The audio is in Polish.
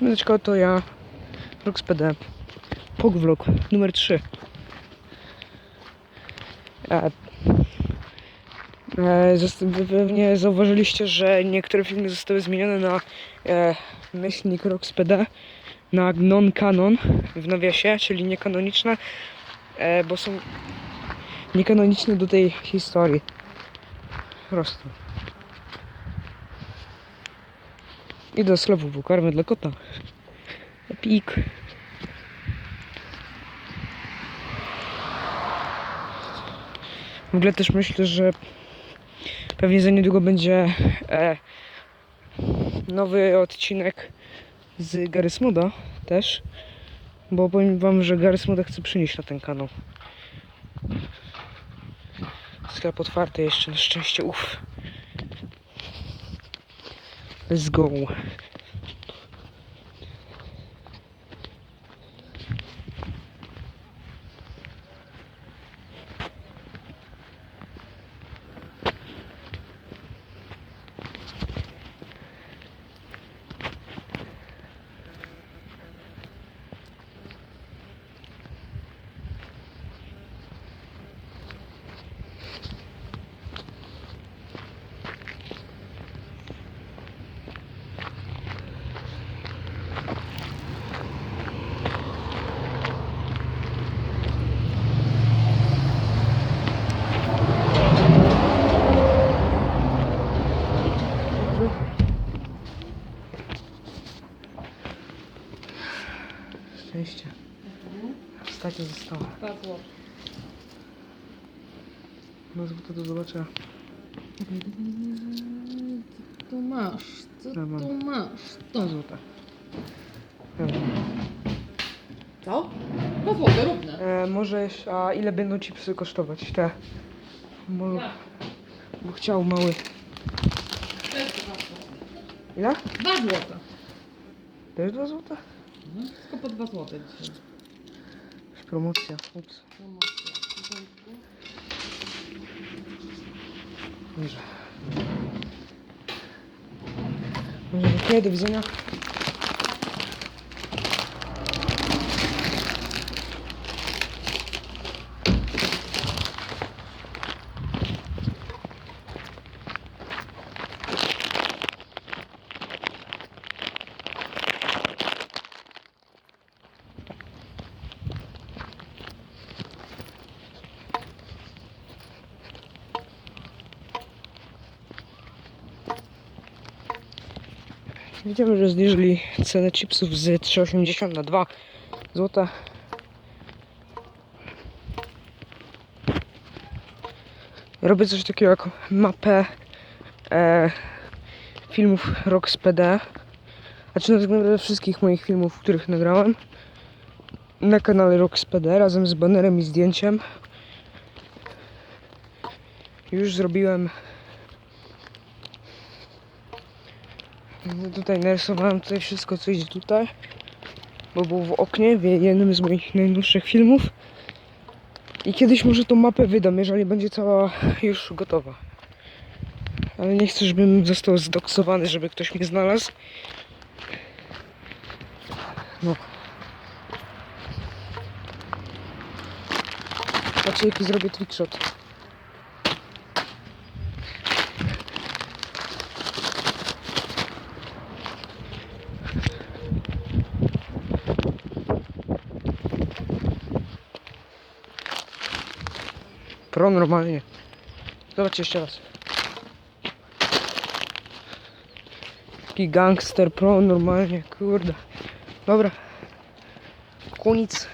Siemaneczko, to ja, RoxPD, PogVlog numer 3. E, e, pewnie zauważyliście, że niektóre filmy zostały zmienione na e, myślnik RoxPD, na non-canon w nawiasie, czyli niekanoniczne, e, bo są niekanoniczne do tej historii. Po prostu. I do sklepu po karmę dla kota. Pik. W ogóle też myślę, że pewnie za niedługo będzie e, nowy odcinek z Gary Smuda też. Bo powiem wam, że Gary Smuda chce przynieść na ten kanał. Sklep otwarty jeszcze na szczęście, uff. Let's go. Szczęście. Ostatnie zostało. Dwa złote. No złoto do zobaczenia. Co tu masz? Co Ja mam. tu masz? To. złota. Co? Dwa złote, równe. E, może, jeszcze- a ile będą ci psy kosztować? Te. Bo, Tak. bo chciał mały. Też dwa złote. Ile? Dwa złote. Też dwa złota? Mhm. Tylko po dwa złote dzisiaj. Jakaś promocja. Ups. Promocja. Dobrze. Może dziękuję, do widzenia. Widzimy, że zniżyli cenę chipsów z 3,80 na 2 zł. Robię coś takiego jak mapę e, filmów RoxPD. Znaczy tak naprawdę wszystkich moich filmów, których nagrałem na kanale RoxPD razem z banerem i zdjęciem. Już zrobiłem No tutaj narysowałem tutaj wszystko, co idzie tutaj. Bo był w oknie w jednym z moich najnowszych filmów. I kiedyś może tą mapę wydam, jeżeli będzie cała już gotowa. Ale nie chcę, żebym został zdoksowany, żeby ktoś mnie znalazł. No. Patrzcie jaki zrobię trickshot. Pro normalnie. Zobaczcie jeszcze raz. Taki gangster pro normalnie, kurde. Dobra. Koniec.